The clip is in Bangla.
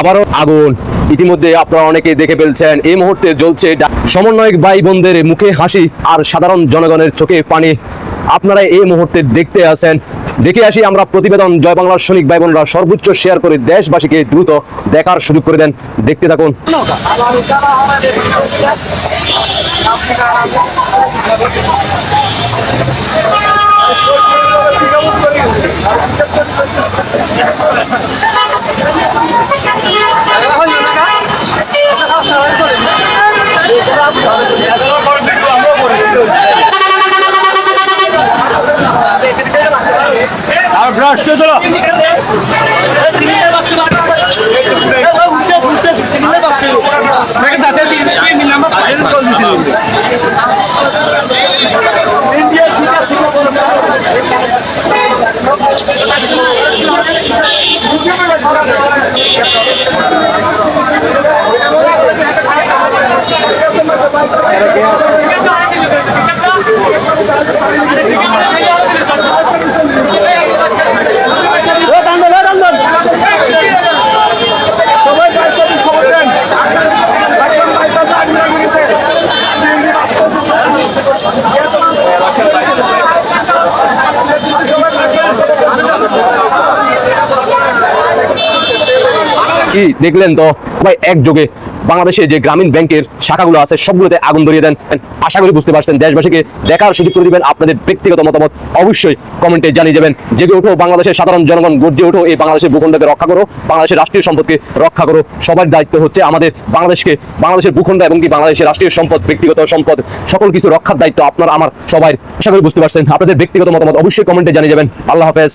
আবারও আগুন। ইতিমধ্যে আপনারা অনেকে দেখে ফেলছেন, এই মুহূর্তে জ্বলছে সমন্বয়ক ভাই বোনদের মুখে হাসি আর সাধারণ জনগণের চোখে পানি। আপনারা এই মুহূর্তে দেখতে আছেন। দেখে আসি আমরা প্রতিবেদন জয় বাংলার সৈনিক ভাই বোনরা সর্বোচ্চ শেয়ার করে দেশবাসীকে দ্রুত দেখার সুযোগ করে দেন। দেখতে থাকুন। আর ব্রাশ কে চলো সবাই পয়সা কি দেখলেন তো? ভাই একযোগে বাংলাদেশে যে গ্রামীণ ব্যাংকের শাখাগুলো আছে, সবগুলোতে আগুন ধরিয়ে দেন। আশা করি বুঝতে পারছেন, দেশবাসীকে দেখার সুযোগ করে দিবেন, আপনাদের ব্যক্তিগত মতামত অবশ্যই কমেন্টে জানিয়ে যাবেন। জেগে ওঠো বাংলাদেশের সাধারণ জনগণ গর্জে ওঠো এই বাংলাদেশের ভূখণ্ডকে রক্ষা করো, বাংলাদেশের রাষ্ট্রীয় সম্পদকে রক্ষা করো। সবার দায়িত্ব হচ্ছে আমাদের বাংলাদেশকে, বাংলাদেশের ভূখণ্ড এবং কি বাংলাদেশের রাষ্ট্রীয় সম্পদ, ব্যক্তিগত সম্পদ, সকল কিছু রক্ষার দায়িত্ব আপনার, আমার সবাই আশা করি বুঝতে পারছেন, আপনাদের ব্যক্তিগত মতামত অবশ্যই কমেন্টে জানিয়ে যাবেন। আল্লাহ হাফেজ।